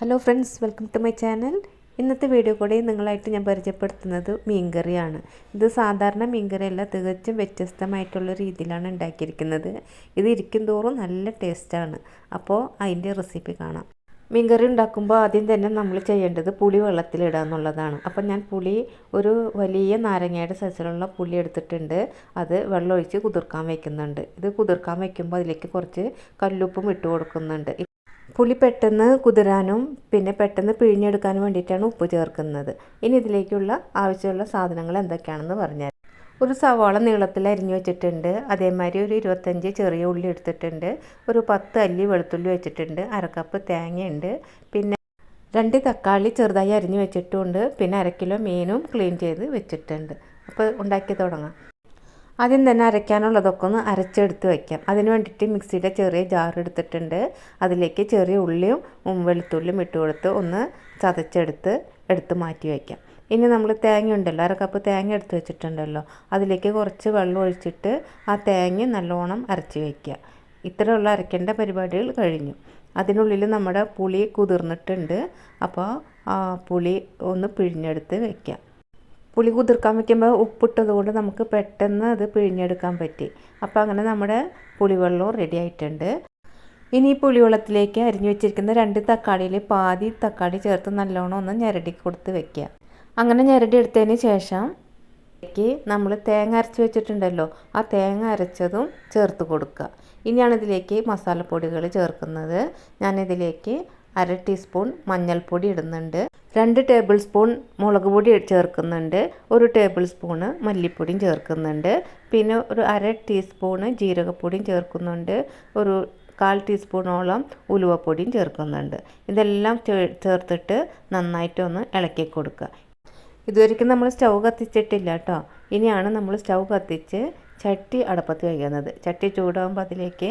Hello friends welcome to my channel ഇന്നത്തെ video കൂടെ നിങ്ങളായിട്ട് ഞാൻ പരിചയപ്പെടുത്തുന്നത് മീൻകറിയാണ്. ഇത് സാധാരണ മീൻകറിയല്ല തികച്ചും വ്യത്യസ്തമായിട്ടുള്ള രീതിയിലാണ് ഉണ്ടാക്കിയിരിക്കുന്നത്. ഇത് ഇരിക്കും തോറും നല്ല ടേസ്റ്റാണ് അപ്പോൾ അതിന്റെ റെസിപ്പി കാണാം. മീൻകറി ഉണ്ടാക്കുമ്പോൾ ആദ്യം തന്നെ നമ്മൾ ചെയ്യേണ്ടത് പുളി വെള്ളത്തിലിടുക എന്നുള്ളതാണ്. അപ്പം ഞാൻ പുളി ഒരു വലിയ നാരങ്ങയുടെ സൈസിലുള്ള പുളി എടുത്തിട്ടുണ്ട്. അത് വെള്ളമൊഴിച്ച് കുതിർക്കാൻ വയ്ക്കുന്നുണ്ട് ഇത് കുതിർക്കാൻ വയ്ക്കുമ്പോൾ അതിലേക്ക് കുറച്ച് കല്ലുപ്പും ഇട്ട് കൊടുക്കുന്നുണ്ട്. പുളി പെട്ടെന്ന് കുതിരാനും പിന്നെ പെട്ടെന്ന് പിഴിഞ്ഞെടുക്കാനും വേണ്ടിയിട്ടാണ് ഉപ്പ് ചേർക്കുന്നത്. ഇനി ഇതിലേക്കുള്ള ആവശ്യമുള്ള സാധനങ്ങൾ എന്തൊക്കെയാണെന്ന് പറഞ്ഞാൽ ഒരു സവാള നീളത്തിൽ അരിഞ്ഞു വെച്ചിട്ടുണ്ട്. അതേമാതിരി ഒരു ഇരുപത്തഞ്ച് ചെറിയ ഉള്ളി എടുത്തിട്ടുണ്ട്. ഒരു പത്ത് അല്ലി വെളുത്തുള്ളി വെച്ചിട്ടുണ്ട്. അരക്കപ്പ് തേങ്ങയുണ്ട്. പിന്നെ രണ്ട് തക്കാളി ചെറുതായി അരിഞ്ഞു വെച്ചിട്ടുണ്ട്. പിന്നെ അര കിലോ മീനും ക്ലീൻ ചെയ്ത് വെച്ചിട്ടുണ്ട്. അപ്പോൾ ഉണ്ടാക്കി തുടങ്ങാം. ആദ്യം തന്നെ അരയ്ക്കാനുള്ളതൊക്കെ ഒന്ന് അരച്ചെടുത്ത് വയ്ക്കാം. അതിന് വേണ്ടിയിട്ട് മിക്സിയുടെ ചെറിയ ജാർ എടുത്തിട്ടുണ്ട്. അതിലേക്ക് ചെറിയ ഉള്ളിയും വെളുത്തുള്ളിയും ഇട്ട് കൊടുത്ത് ഒന്ന് ചതച്ചെടുത്ത് എടുത്ത് മാറ്റി വയ്ക്കാം. ഇനി നമ്മൾ തേങ്ങ ഉണ്ടല്ലോ അര കപ്പ് തേങ്ങ എടുത്ത് വെച്ചിട്ടുണ്ടല്ലോ അതിലേക്ക് കുറച്ച് വെള്ളം ഒഴിച്ചിട്ട് ആ തേങ്ങ നല്ലോണം അരച്ച് വയ്ക്കുക. ഇത്രയുള്ള അരയ്ക്കേണ്ട പരിപാടികൾ കഴിഞ്ഞു. അതിനുള്ളിൽ നമ്മുടെ പുളി കുതിർന്നിട്ടുണ്ട്. അപ്പോൾ ആ പുളി ഒന്ന് പിഴിഞ്ഞെടുത്ത് വയ്ക്കാം. പുളി കുതിർക്കാൻ വയ്ക്കുമ്പോൾ ഉപ്പിട്ടത് കൊണ്ട് നമുക്ക് പെട്ടെന്ന് അത് പിഴിഞ്ഞെടുക്കാൻ പറ്റി. അപ്പോൾ അങ്ങനെ നമ്മുടെ പുളിവെള്ളവും റെഡി ആയിട്ടുണ്ട്. ഇനി ഈ പുളിവെള്ളത്തിലേക്ക് അരിഞ്ഞു വെച്ചിരിക്കുന്ന രണ്ട് തക്കാളിയിൽ പാതി തക്കാളി ചേർത്ത് നല്ലോണം ഒന്ന് ഞെരടി കൊടുത്ത് വെക്കുക. അങ്ങനെ ഞെരടി എടുത്തതിന് ശേഷം നമ്മൾ തേങ്ങ അരച്ച് വെച്ചിട്ടുണ്ടല്ലോ ആ തേങ്ങ അരച്ചതും ചേർത്ത് കൊടുക്കുക. ഇനിയാണ് ഇതിലേക്ക് മസാലപ്പൊടികൾ ചേർക്കുന്നത്. ഞാനിതിലേക്ക് അര ടീസ്പൂൺ മഞ്ഞൾപ്പൊടി ഇടുന്നുണ്ട്. രണ്ട് ടേബിൾ സ്പൂൺ മുളക് പൊടി ചേർക്കുന്നുണ്ട് ഒരു ടേബിൾ സ്പൂണ് മല്ലിപ്പൊടിയും ചേർക്കുന്നുണ്ട് പിന്നെ ഒരു അര ടീസ്പൂണ് ജീരകപ്പൊടിയും ചേർക്കുന്നുണ്ട് ഒരു കാൽ ടീസ്പൂണോളം ഉലുവപ്പൊടിയും ചേർക്കുന്നുണ്ട്. ഇതെല്ലാം ചേർത്തിട്ട് നന്നായിട്ടൊന്ന് ഇളക്കി കൊടുക്കുക. ഇതുവരെയ്ക്കും നമ്മൾ സ്റ്റൗ കത്തിച്ചിട്ടില്ല കേട്ടോ ഇനിയാണ് നമ്മൾ സ്റ്റൗ കത്തിച്ച് ചട്ടി അടപ്പത്ത് വയ്ക്കുന്നത്. ചട്ടി ചൂടാകുമ്പോൾ അതിലേക്ക്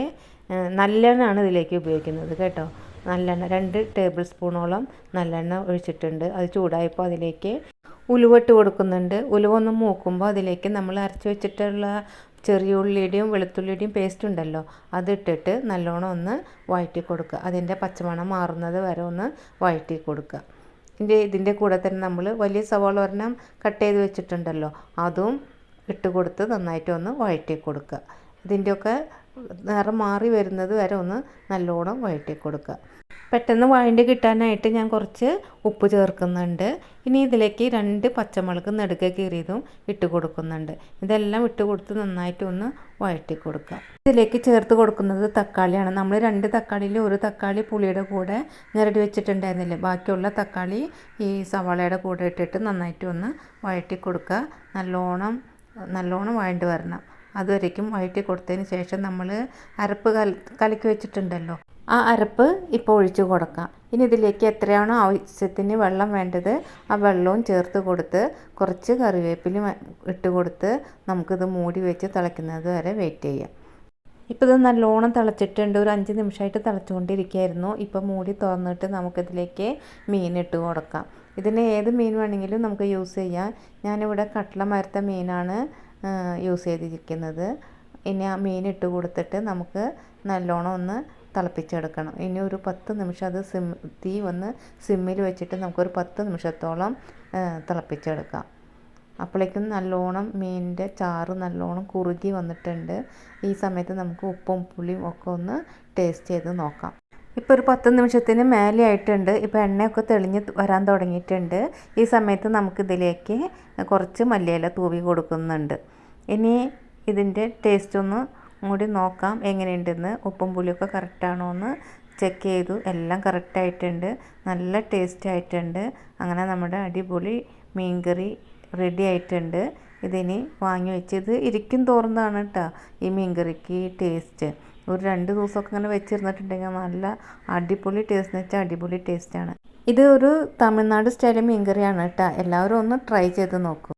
നല്ലെണ്ണയാണ് ഇതിലേക്ക് ഉപയോഗിക്കുന്നത് കേട്ടോ. നല്ലെണ്ണ രണ്ട് ടേബിൾ സ്പൂണോളം നല്ലെണ്ണ ഒഴിച്ചിട്ടുണ്ട്. അത് ചൂടായപ്പോൾ അതിലേക്ക് ഉലുവട്ട് കൊടുക്കുന്നുണ്ട്. ഉലുവ ഒന്ന് മൂക്കുമ്പോൾ അതിലേക്ക് നമ്മൾ അരച്ച് വെച്ചിട്ടുള്ള ചെറിയ ഉള്ളിയുടെയും വെളുത്തുള്ളിയുടെയും പേസ്റ്റ് ഉണ്ടല്ലോ അതിട്ടിട്ട് നല്ലോണം ഒന്ന് വഴറ്റി കൊടുക്കുക. അതിന്റെ പച്ചമണം മാറുന്നത് വരെ ഒന്ന് വഴറ്റി കൊടുക്കുക. ഇതിന്റെ ഇതിന്റെ കൂടെ തന്നെ നമ്മൾ വലിയ സവാള ഒരെണ്ണം കട്ട് ചെയ്ത് വെച്ചിട്ടുണ്ടല്ലോ അതും ഇട്ട് കൊടുത്ത് നന്നായിട്ട് ഒന്ന് വഴറ്റി കൊടുക്കുക. ഇതിന്റെയൊക്കെ നിറം മാറി വരുന്നത് വരെ ഒന്ന് നല്ലോണം വഴറ്റി കൊടുക്കുക. പെട്ടെന്ന് വഴണ്ടി കിട്ടാനായിട്ട് ഞാൻ കുറച്ച് ഉപ്പ് ചേർക്കുന്നുണ്ട്. ഇനി ഇതിലേക്ക് രണ്ട് പച്ചമുളക് നെടുക കീറിയതും ഇട്ട് കൊടുക്കുന്നുണ്ട്. ഇതെല്ലാം ഇട്ട് കൊടുത്ത് നന്നായിട്ട് ഒന്ന് വഴറ്റി കൊടുക്കുക. ഇതിലേക്ക് ചേർത്ത് കൊടുക്കുന്നത് തക്കാളിയാണ്. നമ്മൾ രണ്ട് തക്കാളിയിൽ ഒരു തക്കാളി പുളിയുടെ കൂടെ ഞെരടി വെച്ചിട്ടുണ്ടായിരുന്നില്ലേ? ബാക്കിയുള്ള തക്കാളി ഈ സവാളയുടെ കൂടെ ഇട്ടിട്ട് നന്നായിട്ട് ഒന്ന് വഴറ്റി കൊടുക്കുക. നല്ലോണം നല്ലോണം വഴണ്ടി വരണം. അതുവരേക്കും വഴറ്റി കൊടുത്തതിന് ശേഷം നമ്മൾ അരപ്പ് കല കലക്കി വെച്ചിട്ടുണ്ടല്ലോ. ആ അരപ്പ് ഇപ്പോൾ ഒഴിച്ചു കൊടുക്കാം. ഇനി ഇതിലേക്ക് എത്രയാണോ ആവശ്യത്തിന് വെള്ളം വേണ്ടത് ആ വെള്ളവും ചേർത്ത് കൊടുത്ത് കുറച്ച് കറിവേപ്പിലും ഇട്ട് കൊടുത്ത് നമുക്കിത് മൂടി വെച്ച് തിളയ്ക്കുന്നത് വരെ വെയിറ്റ് ചെയ്യാം. ഇപ്പോൾ ഇത് നല്ലോണം തിളച്ചിട്ടുണ്ട്. ഒരു അഞ്ച് നിമിഷമായിട്ട് തിളച്ചുകൊണ്ടിരിക്കുകയായിരുന്നു. ഇപ്പോൾ മൂടി തുറന്നിട്ട് നമുക്കിതിലേക്ക് മീൻ ഇട്ട് കൊടുക്കാം. ഇതിന് ഏത് മീൻ വേണമെങ്കിലും നമുക്ക് യൂസ് ചെയ്യാം. ഞാനിവിടെ കട്ട്ള മരത്ത മീനാണ് യൂസ് ചെയ്തിരിക്കുന്നത്. ഇനി ആ മീൻ ഇട്ട് കൊടുത്തിട്ട് നമുക്ക് നല്ലോണം ഒന്ന് തിളപ്പിച്ചെടുക്കണം. ഇനി ഒരു പത്ത് നിമിഷം അത് സിം തീ വന്ന് സിമ്മിൽ വെച്ചിട്ട് നമുക്കൊരു പത്ത് നിമിഷത്തോളം തിളപ്പിച്ചെടുക്കാം. അപ്പോഴേക്കും നല്ലോണം മീനിന്റെ ചാറ് നല്ലോണം കുറുകി വന്നിട്ടുണ്ട്. ഈ സമയത്ത് നമുക്ക് ഉപ്പും പുളിയും ഒക്കെ ഒന്ന് ടേസ്റ്റ് ചെയ്ത് നോക്കാം. ഇപ്പോൾ ഒരു പത്ത് നിമിഷത്തിന് മേലെ ആയിട്ടുണ്ട്. ഇപ്പോൾ എണ്ണയൊക്കെ തെളിഞ്ഞ് വരാൻ തുടങ്ങിയിട്ടുണ്ട്. ഈ സമയത്ത് നമുക്കിതിലേക്ക് കുറച്ച് മല്ലിയില തൂവി കൊടുക്കുന്നുണ്ട്. ഇനി ഇതിന്റെ ടേസ്റ്റ് ഒന്ന് കൂടി നോക്കാം. എങ്ങനെയുണ്ടെന്ന്? ഉപ്പും പുളിയൊക്കെ കറക്റ്റാണോ എന്ന് ചെക്ക് ചെയ്തു. എല്ലാം കറക്റ്റായിട്ടുണ്ട് നല്ല ടേസ്റ്റ് ആയിട്ടുണ്ട്. അങ്ങനെ നമ്മുടെ അടിപൊളി മീൻകറി റെഡി ആയിട്ടുണ്ട്. ഇതിനി വാങ്ങി വെച്ചത് ഇരിക്കും തോറുന്നതാണ് കേട്ടോ ഈ മീൻകറിക്ക് ടേസ്റ്റ് ഒരു രണ്ട് ദിവസമൊക്കെ ഇങ്ങനെ വെച്ചിരുന്നിട്ടുണ്ടെങ്കിൽ നല്ല അടിപൊളി ടേസ്റ്റ് എന്ന് വെച്ചാൽ അടിപൊളി ടേസ്റ്റാണ് ഇത് ഒരു തമിഴ്നാട് സ്റ്റൈൽ മീൻകറിയാണ് കേട്ടോ. എല്ലാവരും ഒന്ന് ട്രൈ ചെയ്ത് നോക്കൂ.